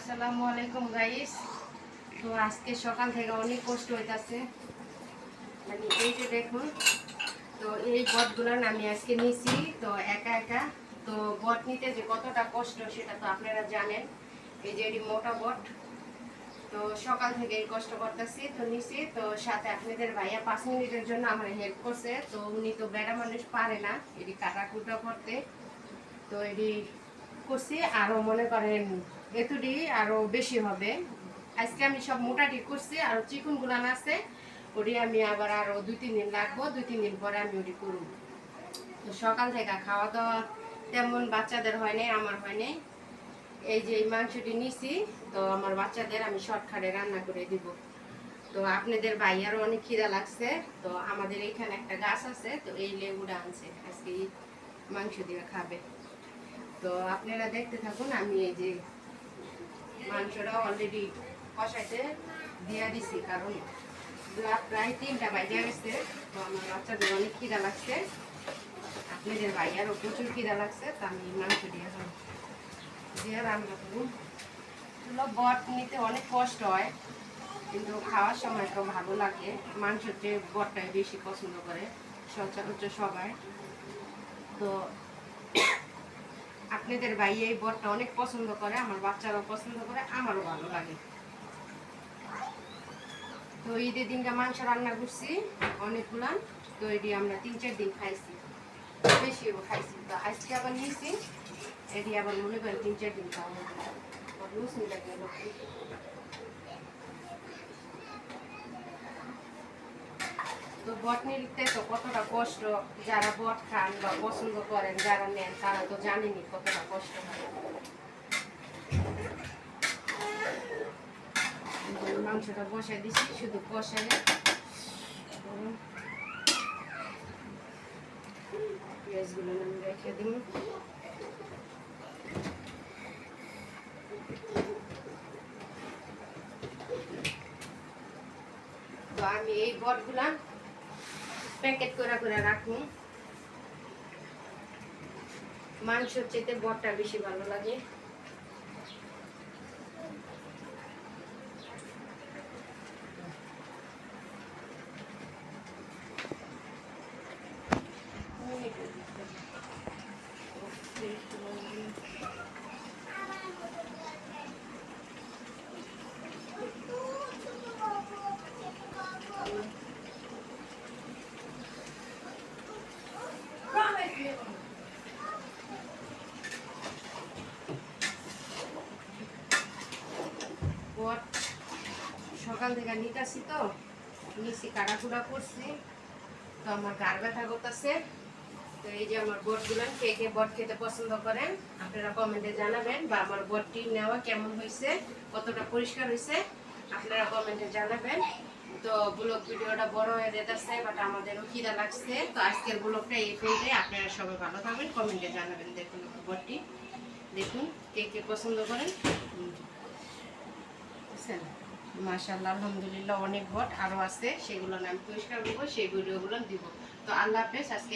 আসসালামু আলাইকুম গাইস তো আজকে সকাল থেকে অনেক কষ্ট হইতাছে। মানে এই যে দেখুন, তো এই বটগুলো আমি আজকে নিছি, তো একা একা। তো বট নিতে যে কতটা কষ্ট সেটা তো আপনারা জানেন। এই যে এটি মোটা বট। তো সকাল থেকে এই কষ্ট করতেছি, তো নিছি। তো সাথে আপনাদের ভাইয়া পাঁচ মিনিটের জন্য আমার হেল্প করছে। তো উনি তো বেড়া মানুষ পারে না, এটি কাটাকুটা করতে। তো এটি করছি, আরও মনে করেন এতুটি আরও বেশি হবে। আজকে আমি সব মোটাটি করছি, আর চিকুন গুলান আছে। ওটি আমি আবার আরও দুই, তিন দিন লাগবো দুই, তিন দিন পরে আমি ওটি করব। তো সকাল থেকে খাওয়া দাওয়া তেমন বাচ্চাদের হয় নাই, আমার হয় নাই। এই যে মাংসটি নিছি, তো আমার বাচ্চাদের আমি শর্টকাটে রান্না করে দিব। তো আপনাদের ভাইয়ারও অনেক খিদা লাগছে, তো আমাদের এখানে একটা গাছ আছে, তো এই লেবুটা আনছে, আজকে মাংস দিয়ে খাবে। তো আপনারা দেখতে থাকুন, আমি এই যে মাংসটা অলরেডি কষাইতে দিয়ে দিছি, কারণ প্রায় তিনটা বাজে গেছে। তো আমার বাচ্চাদের অনেক খিদা লাগছে। আপনাদের ভাইয়ারও প্রচুর খিদা লাগছে, তো আমি মাংস দিয়ে এখন দিয়ে রান্না করুন এগুলো বট নিতে অনেক কষ্ট হয়, কিন্তু খাওয়ার সময় তো ভালো লাগে। মাংসের চেয়ে বটটাই বেশি পছন্দ করে, সচরাচর সবাই। তো আপনাদের ভাই এই বরটা অনেক পছন্দ করে, আমার বাচ্চারাও পছন্দ করে, আমারও ভালো লাগে। তো ঈদের দিনটা মাংস রান্না করছি, অনেকগুলা। তো এটি আমরা তিন চার দিন খাইছি বেশিও খাইছি। তো আজকে আবার নিয়েছি, এটি আবার মনে করেন তিন চার দিন খাওয়া গেল তো বট নিতে তো কতটা কষ্ট যারা বট খান বা পছন্দ করেন যারা নেন, তারা তো জানেনি কতটা কষ্ট হয়। মাংসটা বসাই দিছি, শুধু কষালে। পেঁয়াজগুলো আমি রেখে দিন তো আমি এই বটগুলা প্যাকেট করে করে রাখুন মাংসর চেতে বটটা বেশি ভালো লাগে। বট সকাল থেকে নিতেছি তো। নিচে কাটাকুড়া করছি। তো আমার গার ব্যথা করতেছে। তো এই যে আমার বটগুলো কে কে বট খেতে পছন্দ করেন, আপনারা কমেন্টে জানাবেন বা আমার বটটি নেওয়া কেমন হয়েছে, কতটা পরিষ্কার হয়েছে, আপনারা কমেন্টে জানাবেন। তো ব্লগ ভিডিওটা বড় হয়ে যেতেছে বাট আমাদেরও খিদা লাগছে। তো আজকের ব্লগটা এই পর্যন্ত আপনারা সবাই ভালো থাকবেন। কমেন্টে জানাবেন দেখুন বটটি দেখুন, কে কে পছন্দ করেন। বুঝছেন মাশাল্লাহ আলহামদুলিল্লাহ, অনেক ভোট আরও আছে। সেগুলো আমি পরিষ্কার করব, সেই ভিডিওগুলো দিব। তো আল্লাহ হাফেজ, আজকে